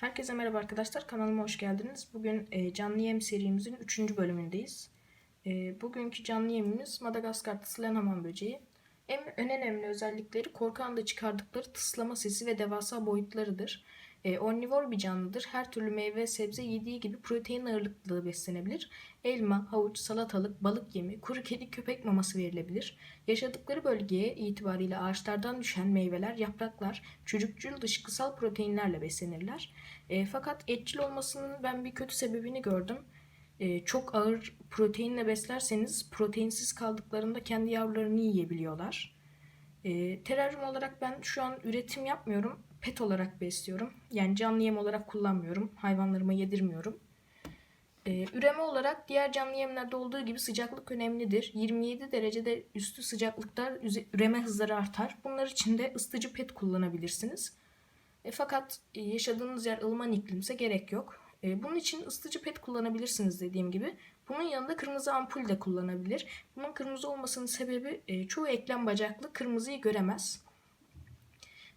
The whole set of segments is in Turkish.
Herkese merhaba arkadaşlar. Kanalıma hoş geldiniz. Bugün e, canlı yem serimizin 3. bölümündeyiz. E, bugünkü canlı yemimiz Madagaskar tıslayan hamam böceği. En, önemli özellikleri korku anda çıkardıkları tıslama sesi ve devasa boyutlarıdır. E, omnivor bir canlıdır. Her türlü meyve, sebze yediği gibi protein ağırlıklı beslenebilir. Elma, havuç, salatalık, balık yemi, kuru kedi, köpek maması verilebilir. Yaşadıkları bölgeye itibariyle ağaçlardan düşen meyveler, yapraklar, çocukçul dışkısal proteinlerle beslenirler. E, fakat etçil olmasının ben bir kötü sebebini gördüm. E, çok ağır proteinle beslerseniz proteinsiz kaldıklarında kendi yavrularını yiyebiliyorlar. E, teraryum olarak ben şu an üretim yapmıyorum. Pet olarak besliyorum. Yani canlı yem olarak kullanmıyorum. Hayvanlarıma yedirmiyorum. E, üreme olarak diğer canlı yemlerde olduğu gibi sıcaklık önemlidir. 27 derecede üstü sıcaklıkta üreme hızları artar. Bunlar için de ısıtıcı pet kullanabilirsiniz. E, fakat e, yaşadığınız yer ılıman iklimse gerek yok. E, bunun için ısıtıcı pet kullanabilirsiniz dediğim gibi. Bunun yanında kırmızı ampul de kullanabilir. Bunun kırmızı olmasının sebebi e, çoğu eklem bacaklı kırmızıyı göremez.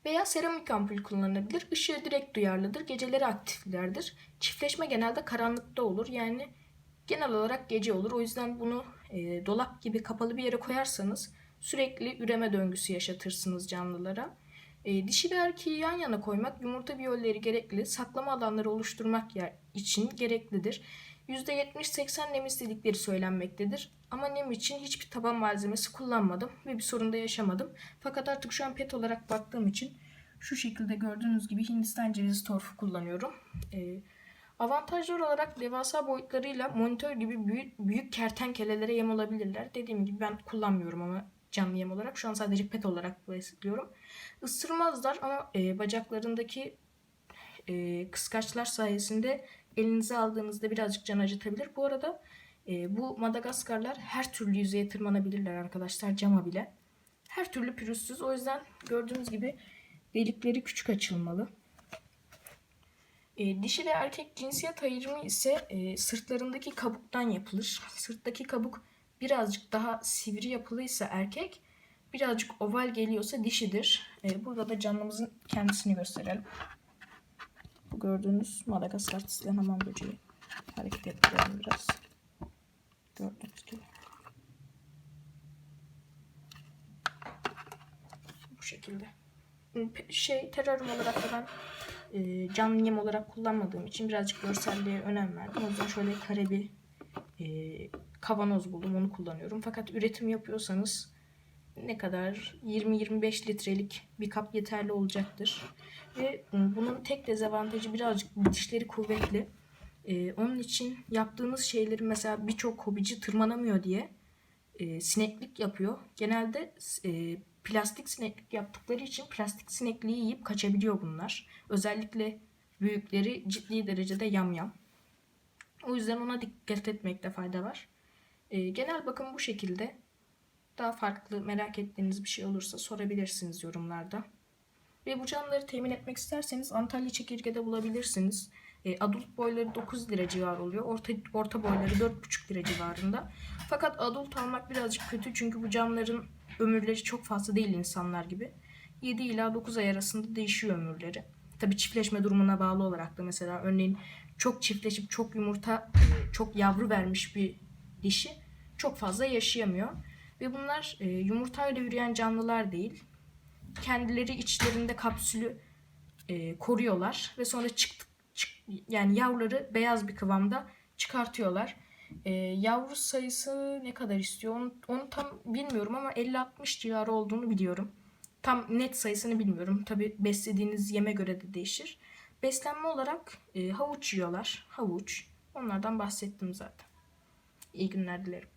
Veya seramik ampul kullanılabilir. Işığı direkt duyarlıdır. Geceleri aktiflerdir. Çiftleşme genelde karanlıkta olur. Yani genel olarak gece olur. O yüzden bunu e, dolap gibi kapalı bir yere koyarsanız sürekli üreme döngüsü yaşatırsınız canlılara. E, dişi ve erkeği yan yana koymak yumurta biyolleri gerekli, saklama alanları oluşturmak için gereklidir. %70-80 nem istedikleri söylenmektedir. Ama nem için hiçbir taban malzemesi kullanmadım ve bir sorun da yaşamadım. Fakat artık şu an pet olarak baktığım için şu şekilde gördüğünüz gibi Hindistan cevizi torfu kullanıyorum. E, avantajlar olarak devasa boyutlarıyla monitör gibi büyük, büyük kertenkelelere yem olabilirler. Dediğim gibi ben kullanmıyorum ama canlı yem olarak. Şu an sadece pet olarak besliyorum. Isırmazlar ama e, bacaklarındaki e, kıskaçlar sayesinde elinize aldığınızda birazcık can acıtabilir. Bu arada e, bu Madagaskarlar her türlü yüzeye tırmanabilirler arkadaşlar cama bile. Her türlü pürüzsüz. O yüzden gördüğünüz gibi delikleri küçük açılmalı. E, dişi ve erkek cinsiyet ayrımı ise e, sırtlarındaki kabuktan yapılır. Sırttaki kabuk birazcık daha sivri yapılıysa erkek, birazcık oval geliyorsa dişidir. E, burada da canlımızın kendisini gösterelim. Gördüğünüz Madagaskar tıslayan hamam böceği. Hareket ettirelim biraz. Gördüğünüz gibi. Bu şekilde. Pe- Şey teraryum olarak da ben e, canlı yem olarak kullanmadığım için birazcık görselliğe önem verdim. O yüzden şöyle kare bir e, kavanoz buldum onu kullanıyorum. Fakat üretim yapıyorsanız ne kadar 20-25 litrelik bir kap yeterli olacaktır. Ve bunun tek dezavantajı birazcık dişleri kuvvetli. E, onun için yaptığınız şeyleri mesela birçok hobici tırmanamıyor diye e, sineklik yapıyor. Genelde e, plastik sineklik yaptıkları için plastik sinekliği yiyip kaçabiliyor bunlar. Özellikle büyükleri ciddi derecede yamyam. O yüzden ona dikkat etmekte fayda var. E, genel bakım bu şekilde. Daha farklı merak ettiğiniz bir şey olursa sorabilirsiniz yorumlarda. Ve bu canlıları temin etmek isterseniz Antalya Çekirge'de bulabilirsiniz. E, adult boyları 9 lira civarı oluyor. Orta, orta boyları 4,5 lira civarında. Fakat adult almak birazcık kötü çünkü bu canlıların ömürleri çok fazla değil insanlar gibi. 7 ila 9 ay arasında değişiyor ömürleri. Tabii çiftleşme durumuna bağlı olarak da mesela örneğin çok çiftleşip çok yumurta, e, çok yavru vermiş bir dişi çok fazla yaşayamıyor. Ve bunlar e, yumurtayla yürüyen canlılar değil. Kendileri içlerinde kapsülü e, koruyorlar ve sonra çıktık çık- yani yavruları beyaz bir kıvamda çıkartıyorlar. E, yavru sayısı ne kadar istiyor onu, onu tam bilmiyorum ama 50-60 civarı olduğunu biliyorum. Tam net sayısını bilmiyorum. Tabi beslediğiniz yeme göre de değişir. Beslenme olarak e, havuç yiyorlar. Havuç. Onlardan bahsettim zaten. İyi günler dilerim.